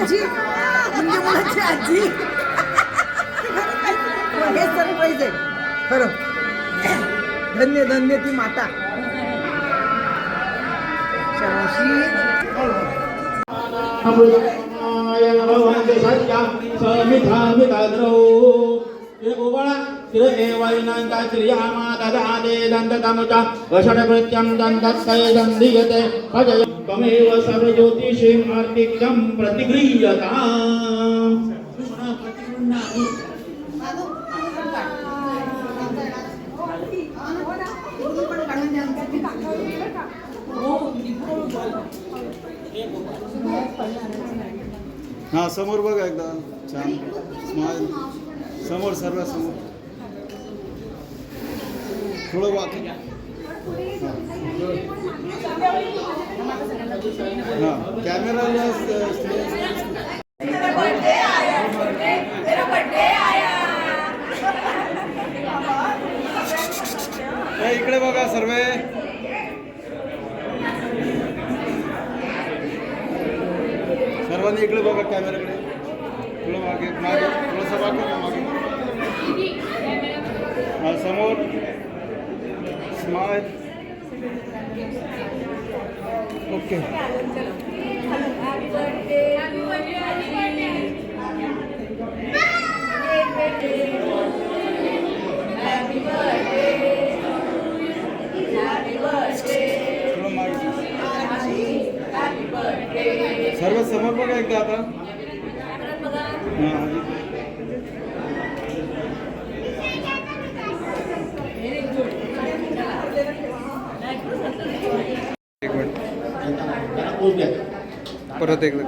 आजी म्हणजे मुलाची आजी हे सरप्राईज आहे खरं धन्य धन्य ती माता शाबाशी. त्वमेव सर्वज्योतिषीम् आर्तिक्यं प्रतिगृह्यता। हा समोर बघा एकदा. छान. स्माईल. समोर सर्व समोर थोडं वाक. हा कॅमेरा इकडे बघा सर्व. सर्वांनी इकडे बघा कॅमेराकडे समोर बघा एकदा आता हाँ एक मिनिट परत एकदा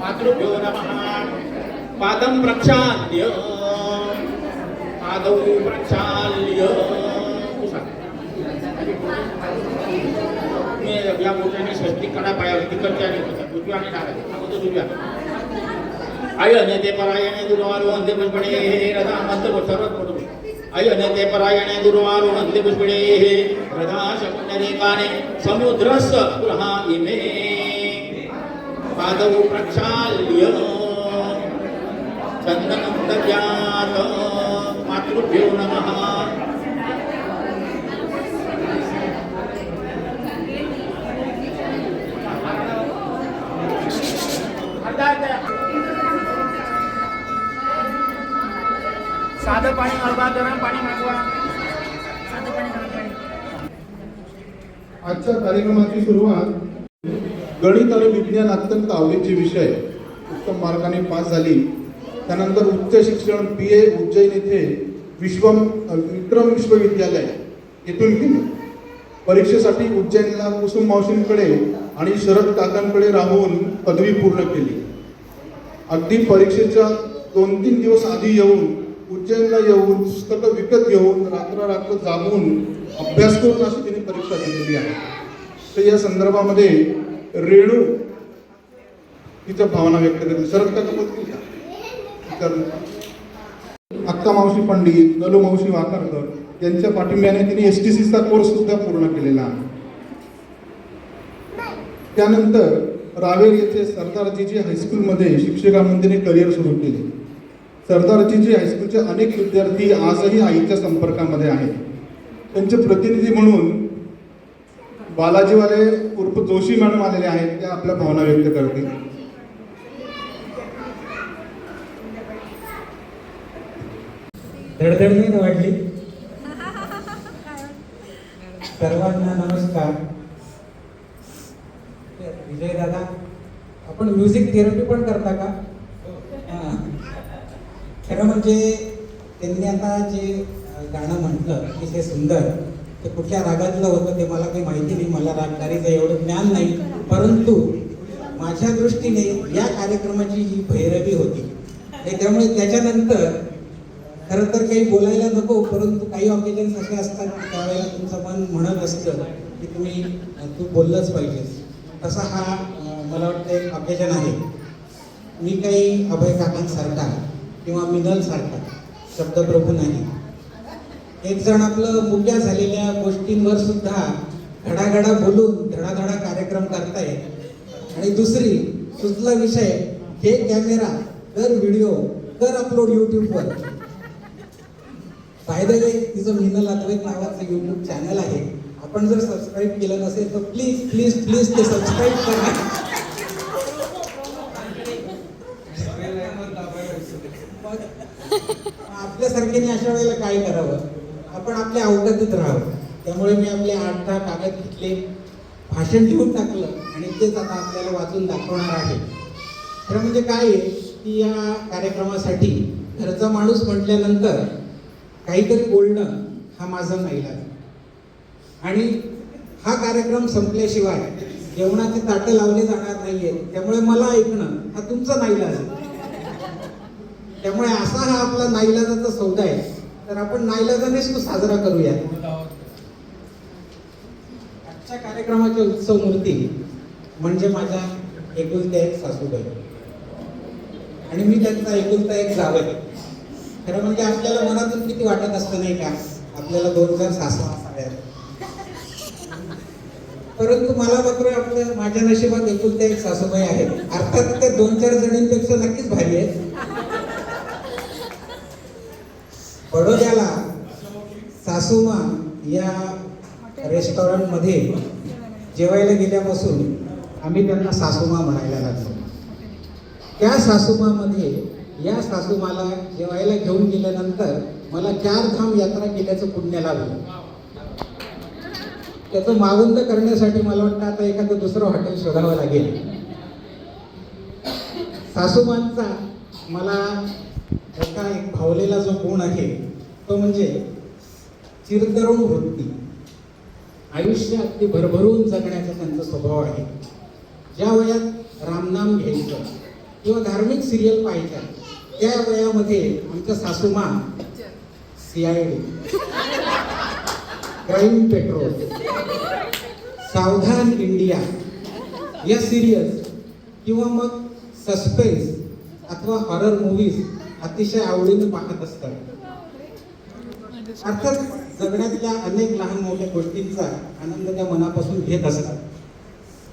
मातृभ्यो नमः पादं प्रक्षाल्य। पादौ प्रक्षाल्य। या मोठ्याने स्वस्तिक कडा पायावर तिकडच्या आणि उजव्या आणि डाव्या. उजव्या. आय ते परायणे दुर्वारो अंधे पुष्पणे रथा मंत्र सर्वच मोठं आय ते परायणे दुर्वारो अंधे पुष्पणे रथा शकुंडरेकाने समुद्रस गृहा इमे. पादौ प्रक्षाल्य। चन्दनं दद्यात् मातृभ्यो नमः। साधं पाणी मागवा. गरम पाणी मागवा आजच्या कार्यक्रमाची सुरुवात गणित आणि विज्ञान अत्यंत आवडीचे विषय उत्तम मार्गाने पास झाली. त्यानंतर उच्च शिक्षण पी ए उज्जैन येथे विश्व विक्रम विश्वविद्यालय येथून केले परीक्षेसाठी उज्जैनला कुसुम मावशींकडे आणि शरद काकांकडे राहून पदवी पूर्ण केली. अगदी परीक्षेच्या दोन तीन दिवस आधी येऊन उज्जैनला येऊन पुस्तकं विकत घेऊन रात्र रात्र जागून अभ्यास करून अशी तिने परीक्षा दिलेली आहे. तर या संदर्भामध्ये रेणू. तिच्या भावना व्यक्त करते. शरद का? तर अक्का मावशी पंडित नलू मावशी वाकरकर यांच्या पाठिंब्याने तिने एस टी सीचा कोर्स सुद्धा पूर्ण केलेला आहे. त्यानंतर रावेर येथे सरदारजीजी हायस्कूलमध्ये शिक्षिका म्हणून तिने करिअर सुरू केले. सरदारजीजी हायस्कूलचे अनेक विद्यार्थी आजही आईच्या संपर्कामध्ये आहेत. त्यांचे प्रतिनिधी म्हणून बालाजीवाले उर्फ जोशी मॅडम आलेले आहेत त्या आपल्या भावना व्यक्त करतील. धडधड नाही ना वाटली सर्वांना नमस्कार. विजय दादा आपण म्युझिक थेरपी पण करता का? खरं म्हणजे त्यांनी आता जे गाणं म्हटलं अतिशय सुंदर ते कुठल्या रागातलं होतं ते मला काही माहिती नाही मला रागदारीचं एवढं ज्ञान नाही. परंतु माझ्या दृष्टीने या कार्यक्रमाची ही भैरवी होती. त्यामुळे त्याच्यानंतर खरं तर काही बोलायला नको परंतु काही ऑकेजन्स असे असतात की त्यावेळेला तुमचं मन म्हणत असतं की तुम्ही तू बोललंच पाहिजेस. तसा हा मला वाटतं एक ऑकेजन आहे. मी काही अभय काकांसारखा किंवा मिनलसारखा शब्दप्रभू नाही. एक जण आपलं मुक्या झालेल्या गोष्टींवर सुद्धा घडाघडा बोलून धडाधडा कार्यक्रम करतायत आणि दुसरी सुचला विषय हे कॅमेरा कर व्हिडिओ कर अपलोड युट्यूबवर. फायदा द वे तिचं मिनल अद्वैत नावाचं युट्यूब चॅनल आहे. आपण जर सबस्क्राईब केलं नसेल तर प्लीज प्लीज प्लीज ते सबस्क्राईब करा. आपल्यासारख्याने अशा वेळेला काय करावं? आपण आपल्या अवगतीत राहावं. त्यामुळे मी आपले आठ दहा कागद घेतले भाषण लिहून टाकलं आणि तेच आता आपल्याला वाचून दाखवणार आहे. खरं म्हणजे काय आहे की या कार्यक्रमासाठी घरचा माणूस म्हटल्यानंतर काहीतरी बोलणं हा माझा महिला आणि हा कार्यक्रम संपल्याशिवाय जेवणाची ताटं लावली जाणार नाहीये. त्यामुळे मला ऐकणं हा तुमचा नाईलाज आहे. त्यामुळे असा हा आपला नाईलाजाचा सौदा आहे. तर आपण नाईलाजानेच तो साजरा करूया. आजच्या कार्यक्रमाची उत्सव मूर्ती म्हणजे माझ्या एकुलत्या एक सासूबाई. आणि मी त्यांचा एकुलता एक जावई. खरं म्हणजे आपल्याला मनातून किती वाटत असतं नाही का? आपल्याला दोन हजार सासू असाव्यात परंतु मला मात्र आपल्या माझ्या नशिबात एकुलत्या एक सासूबाई आहेत. अर्थात त्या दोन चार जणींपेक्षा नक्कीच भारी आहेत. बडोद्याला सासूमा या रेस्टॉरंटमध्ये जेवायला गेल्यापासून आम्ही त्यांना सासूमा म्हणायला लागलो. त्या सासूमामध्ये या सासूमाला जेवायला घेऊन गेल्यानंतर मला चार धाम यात्रा केल्याचं पुण्य लागलं. त्याचं मागुंद करण्यासाठी मला वाटतं आता एखादं दुसरं हॉटेल शोधावं लागेल. सासूबांचा मला एका एक भावलेला जो गुण आहे तो म्हणजे चिरतरुण वृत्ती. आयुष्य अगदी भरभरून जगण्याचा त्यांचा स्वभाव आहे. ज्या वयात रामनाम घ्यायचं किंवा धार्मिक सिरियल पाहायच्या त्या वयामध्ये आमच्या सासूमा C I D crime patrol Savdhaan India या सिरियल्स किंवा मग सस्पेन्स अथवा हॉरर मूवीज अतिशय आवडीने पाहत असतात. अर्थात जगण्यातल्या अनेक लहान मोठ्या गोष्टींचा आनंद त्या मनापासून घेत असतात.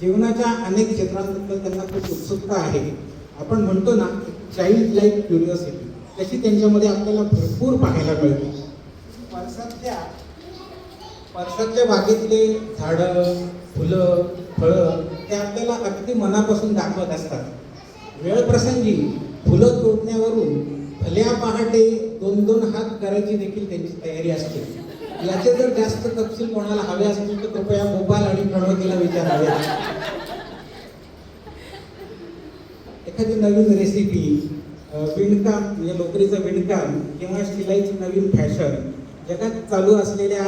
जीवनाच्या अनेक क्षेत्रांबद्दल त्यांना खूप उत्सुकता आहे. आपण म्हणतो ना चाइल्ड लाईक क्युरिओसिटी तशी त्यांच्यामध्ये आपल्याला भरपूर पाहायला मिळते. परसातल्या परसातल्या बागेतले झाडं फुलं फळं ते आपल्याला अगदी मनापासून दाखवत असतात. वेळ प्रसंगी फुलं तोडण्यावरून भल्या पहाटे दोन दोन हात करायची देखील त्यांची तयारी असते. याचे जर जास्त तपशील कोणाला हवे असतील तर कृपया मोबाईल आणि प्रणवतीला विचारावे एखादी नवीन रेसिपी विणकाम म्हणजे लोकरीचं विणकाम किंवा शिलाईची नवीन फॅशन जगात चालू असलेल्या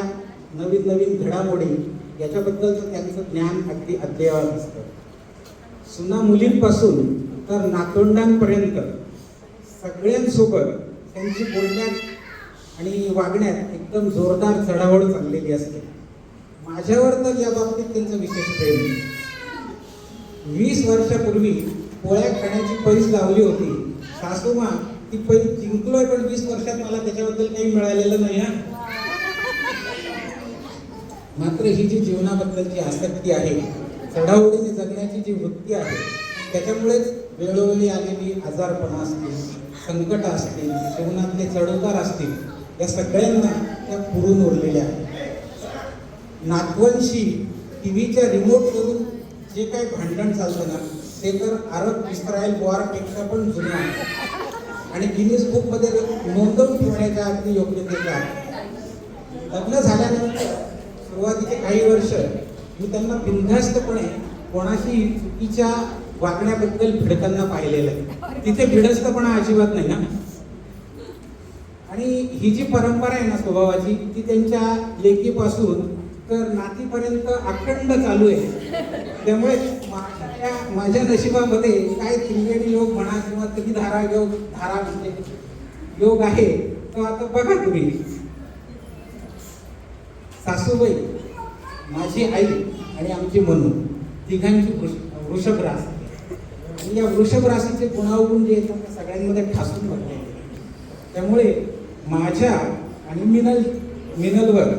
नवीन नवीन घडामोडी याच्याबद्दलचं त्यांचं ज्ञान अगदी अद्ययावत असतं. सुना मुलींपासून तर नातोंडांपर्यंत सगळ्यांसोबत त्यांची बोलण्यात आणि वागण्यात एकदम जोरदार चढावड चाललेली असते. माझ्यावर तर या बाबतीत त्यांचं विशेष प्रेम वीस वर्षापूर्वी पोळ्या खाण्याची पैस लावली होती. सासूमा ती पैस जिंकलोय पण वीस वर्षात मला त्याच्याबद्दल काही मिळालेलं नाही हा मात्र ही जी जीवनाबद्दलची आसक्ती आहे चढाओढीने जगण्याची जी वृत्ती आहे त्याच्यामुळेच वेळोवेळी आलेली आजारपणा असते संकट असतील जीवनातले चढउतार असतील या सगळ्यांना त्या पुरून उरलेल्या आहेत. नातवंशी टी व्हीच्या रिमोटवरून जे काही भांडण चालतं ना ते तर आरब इस्रायल वॉरपेक्षा पण जुनं आहे. आणि गिनीज बुकमध्ये नोंदवून ठेवण्याच्या अगदी योग्यतेचा आहे लग्न झाल्यानंतर सुरुवातीचे काही वर्ष मी त्यांना बिनधास्तपणे कोणाशी चुकीच्या वागण्याबद्दल भिडताना पाहिलेलं आहे. तिथे भिडस्तपणा अजिबात नाही ना. आणि ही जी परंपरा आहे ना स्वभावाची ती त्यांच्या लेकीपासून तर नातीपर्यंत अखंड चालू आहे. त्यामुळे माझ्या माझ्या नशिबामध्ये काय त्रिवेणी योग म्हणा किंवा त्रिधारा योग धारा म्हणजे योग आहे तो आता बघा तुम्ही. सासूबाई माझी आई आणि आमची मनू तिघांची वृष- वृषभ आणि या वृषभ राशीचे गुणावगुण जे येतात ते सगळ्यांमध्ये ठासून बघता त्यामुळे माझ्या आणि मिनल मिनलवर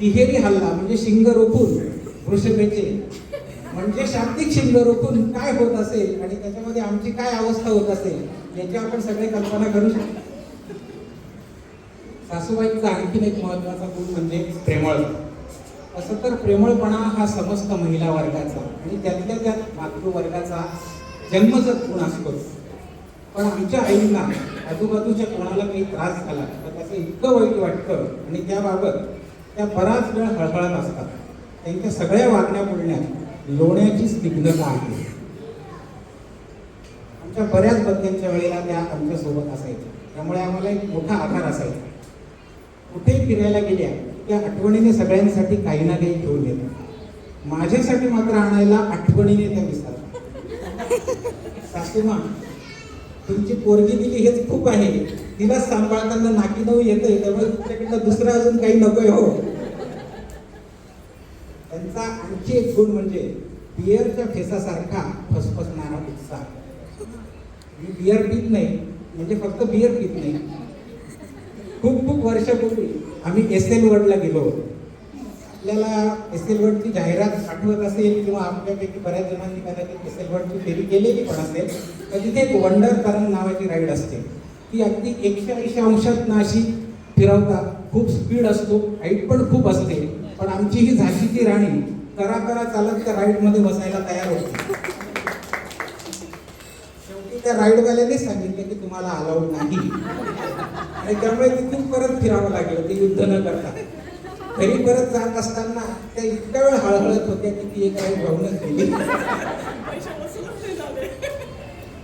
तिहेरी हल्ला म्हणजे शिंग रोखून वृषभेचे म्हणजे शाब्दिक शिंग रोखून काय होत असेल आणि त्याच्यामध्ये आमची काय अवस्था होत असेल याची आपण सगळे कल्पना करू शकतो. सासूबाईंचा आणखीन एक महत्त्वाचा गुण म्हणजे प्रेमळ. असं तर प्रेमळपणा हा समस्त महिला वर्गाचा आणि त्यातल्या त्यात मातृवर्गाचा जन्मजत गुण असतो पण आमच्या आईंना आजूबाजूच्या कोणाला काही त्रास झाला तर त्याचं इतकं वाईट वाटतं आणि त्याबाबत त्या बराच वेळ हळहळत असतात. त्यांच्या सगळ्या वागण्या बोलण्यात लोण्याची स्निग्धता आहे. आमच्या बऱ्याच बद्दलच्या वेळेला त्या आमच्यासोबत असायच्या. त्यामुळे आम्हाला एक मोठा आधार असायचा. कुठेही फिरायला गेल्या त्या आठवणीने सगळ्यांसाठी काही ना काही ठेवून देतात माझ्यासाठी मात्र आणायला आठवणीने त्या विसरतात सासूमा तुमची पोरगी दिली हेच खूप आहे. तिला सांभाळताना नाकी नऊ येतंय त्यामुळे तुमच्याकडनं दुसरं अजून काही नकोय हो. त्यांचा आणखी एक गुण म्हणजे बियरच्या फेसासारखा फसफसणारा उत्साह. मी बियर पित नाही म्हणजे फक्त बियर पित नाही. खूप खूप वर्षापूर्वी आम्ही एस एल वर्डला गेलो. होतो आपल्याला एस एल वर्डची जाहिरात आठवत असेल किंवा आपल्यापैकी बऱ्याच जणांनी कदाचित एस एल वर्डची फेरी केलेली पण असेल तर तिथे एक वंडर तरंग नावाची राईड असते. ती अगदी एकशे ऐंशी अंशात नाशी फिरवतात खूप स्पीड असतो हाईट पण खूप असते पण आमची ही झाशीची राणी करा करा चालत त्या राईडमध्ये बसायला तयार होते. शेवटी त्या राईडवाल्याने सांगितले की तुम्हाला अलाउड नाही. आणि त्यामुळे तिथून परत फिरावं लागलं ते युद्ध न करता. घरी परत जात असताना त्या इतक्या वेळ हळहळत होत्या की ती एक काही राहूनच गेली.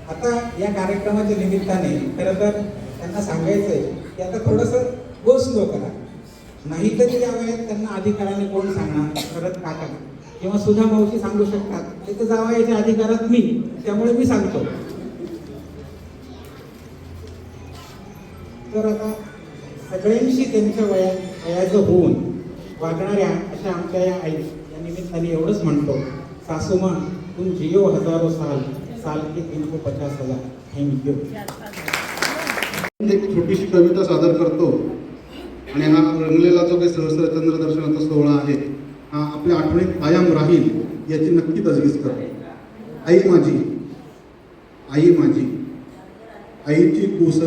आता या कार्यक्रमाच्या निमित्ताने खरं तर त्यांना सांगायचंय की आता थोडस गो स्लो करा. नाहीतरी या वेळेत त्यांना अधिकाराने कोण सांगणार? परत काका किंवा सुधा मावशी सांगू शकतात तिथे जावयाच्या अधिकारात मी त्यामुळे मी सांगतो. तर आता सगळ्यांशी त्यांच्या वया वयाचं होऊन वागणाऱ्या अशा आमच्या या आई या निमित्ताने एवढंच म्हणतो सासूमा तुम जियो हजारो साल साल के तीन को पचास हजार. थँक्यू एक छोटीशी कविता सादर करतो. आणि हा रंगलेला जो काही सहस्रचंद्र दर्शनाचा सोहळा आहे हा आपल्या आठवणीत कायम राहील याची नक्की तजवीज करतो आई माझी आई माझी आईची कुस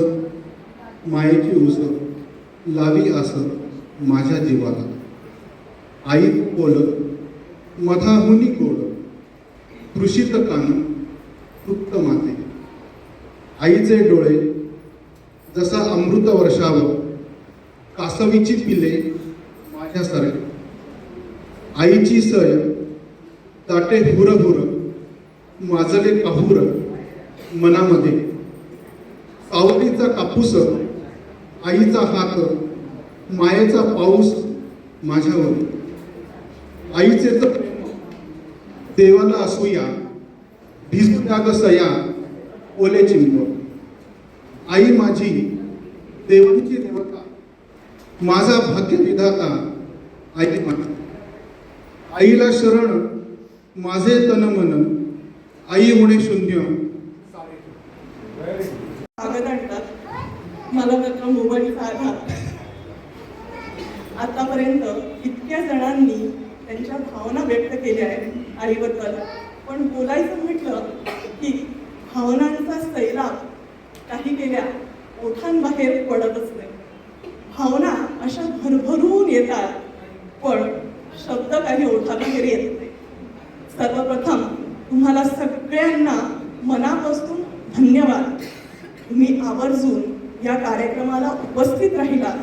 मायेची उस लावी आस माझ्या जीवाला. आई बोल मधाहुनी गोड कृषित कान तृप्त माते. आईचे डोळे जसा अमृत वर्षावर कासवीची पिले माझ्यासारखे आईची सय दाटे हुर हुर माजले काहूर मनामध्ये. सावलीचा कापूस आईचा हात मायेचा पाऊस माझ्यावर. आईचे तर प्रेम देवाला असूया भिजू त्याग सया ओले चिंब. आई माझी देवांची देवता माझा भाग्य विधाता आई माझी आईला शरण माझे तन मन आई होणे शून्य. स्वागत आणतात मला त्याचा मोबाईल फार आतापर्यंत इतक्या जणांनी त्यांच्या भावना व्यक्त केल्या आहेत आईबद्दल पण बोलायचं म्हटलं की भावनांचा सैलाब काही गेल्या ओठांबाहेर पडतच नाही. भावना अशा भरभरून येतात पण शब्द काही ओठाबाहेर येत नाही. सर्वप्रथम तुम्हाला सगळ्यांना मनापासून धन्यवाद. तुम्ही आवर्जून या कार्यक्रमाला उपस्थित राहिला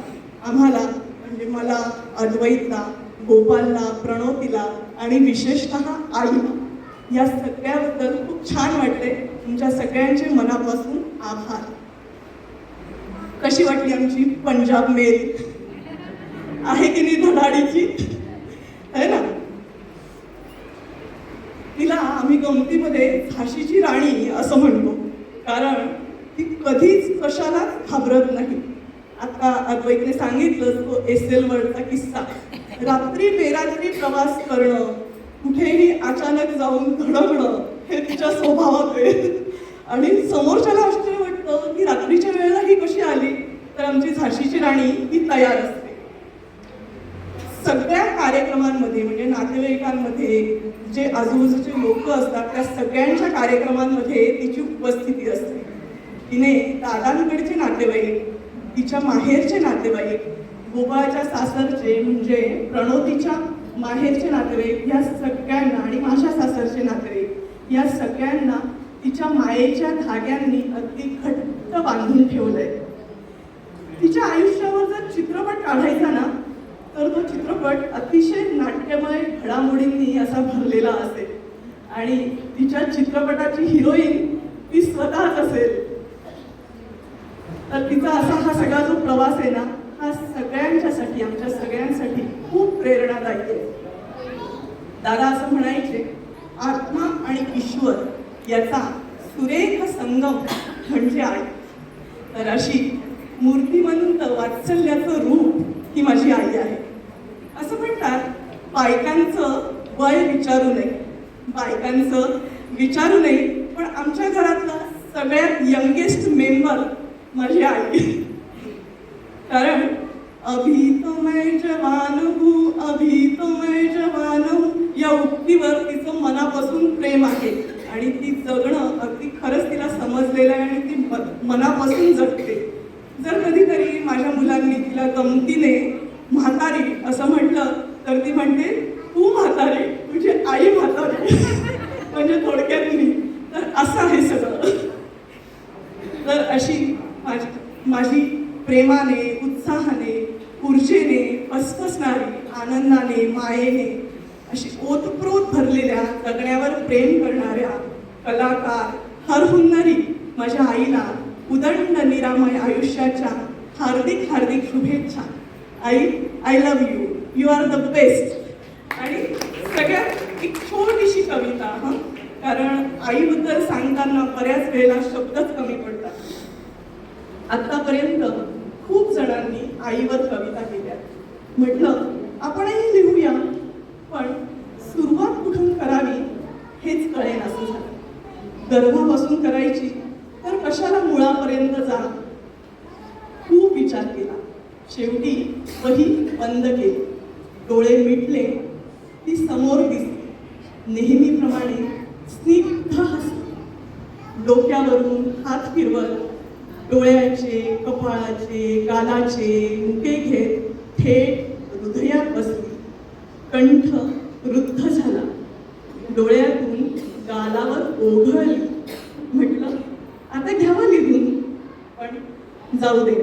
आम्हाला म्हणजे मला अद्वैतला गोपालला प्रणोतीला आणि विशेषतः आईला. या सगळ्याबद्दल खूप छान वाटते तुमच्या सगळ्यांचे मनापासून आभार. कशी वाटली आमची पंजाब मेल? आहे की नाही धडाडीची? आहे ना? तिला आम्ही गमतीमध्ये झाशीची राणी असं म्हणतो. कारण ती कधीच कशालाच घाबरत नाही. आता अद्वैतने सांगितलं तो एस एल वर्डचा किस्सा. रात्री बेरात्री प्रवास करणं कुठेही अचानक जाऊन धडकणं हे तिच्या स्वभावात आहे. आणि समोरच्याला आश्चर्य वाटतं की रात्रीच्या वेळेला ही कशी आली? तर आमची झाशीची राणी ही तयार असते. सगळ्या कार्यक्रमांमध्ये म्हणजे नातेवाईकांमध्ये जे आजूबाजूचे लोक असतात त्या सगळ्यांच्या कार्यक्रमांमध्ये तिची उपस्थिती असते. तिने दादांकडचे नातेवाईक तिच्या माहेरचे नातेवाईक गोपाळच्या सासरचे म्हणजे प्रणोतीच्या माहेरचे नातेवाईक या सगळ्यांना आणि माझ्या सासरचे नातेवाईक या सगळ्यांना तिच्या मायेच्या धाग्यांनी अगदी घट्ट बांधून ठेवलंय. तिच्या आयुष्यावर जर चित्रपट काढायचा ना तर तो चित्रपट अतिशय नाट्यमय घडामोडींनी असा भरलेला असेल. आणि तिच्या चित्रपटाची हिरोईन ती स्वतःच असेल. तर तिचा असा हा सगळा जो प्रवास आहे ना हा सगळ्यांच्यासाठी आमच्या सगळ्यांसाठी खूप प्रेरणादायी आहे. दादा असं म्हणायचे आत्मा आणि ईश्वर याचा सुरेख संगम म्हणजे आई. तर अशी मूर्तिमंत वात्सल्याचं रूप ही माझी आई आहे. असं म्हणतात बायकांचं वय विचारू नये. बायकांचं विचारू नये पण आमच्या घरातला सगळ्यात यंगेस्ट मेंबर माझी आई. कारण अभी तो मैं जवान हूँ अभी तो मैं जवान हूँ. या उक्तीवर तिचं मनापासून प्रेम आहे. आणि ती जगणं अगदी खरंच तिला समजलेलं आहे आणि ती मनापासून जगते. जर कधीतरी माझ्या मुलांनी तिला गमतीने म्हातारी असं म्हटलं तर ती म्हणते तू म्हातारी तुझी आई म्हातारी. म्हणजे थोडक्यात मी तर असं आहे सगळं तर अशी माझी माझी प्रेमाने उत्साहाने ऊर्जेने फसफसणारी आनंदाने मायेने अशी ओतप्रोत भरलेल्या जगण्यावर प्रेम करणाऱ्या कलाकार हरहुन्नरी माझ्या आईला उदंड निरामय आयुष्याच्या हार्दिक हार्दिक शुभेच्छा. आई I love you you are the best आणि सगळ्यात एक छोटीशी कविता हं. कारण आईबद्दल सांगताना बऱ्याच वेळेला शब्दच कमी पडतात. आतापर्यंत खूप जणांनी आईवर कविता केल्या. म्हटलं आपणही लिहूया पण सुरुवात कुठून करावी हेच कळेन असं झालं गर्भापासून करायची तर कशाला मुळापर्यंत जा खूप विचार केला शेवटी वही बंद केली डोळे मिटले ती समोर दिसली नेहमीप्रमाणे स्निग्ध हसली डोक्यावरून हात फिरवत डोळ्याचे कपाळाचे गालाचे मुके घेत थेट हृदयात बसली कंठ रुद्ध झाला डोळ्यातून गालावर ओघळली म्हटलं आता घ्यावं लिहून. पण जाऊ दे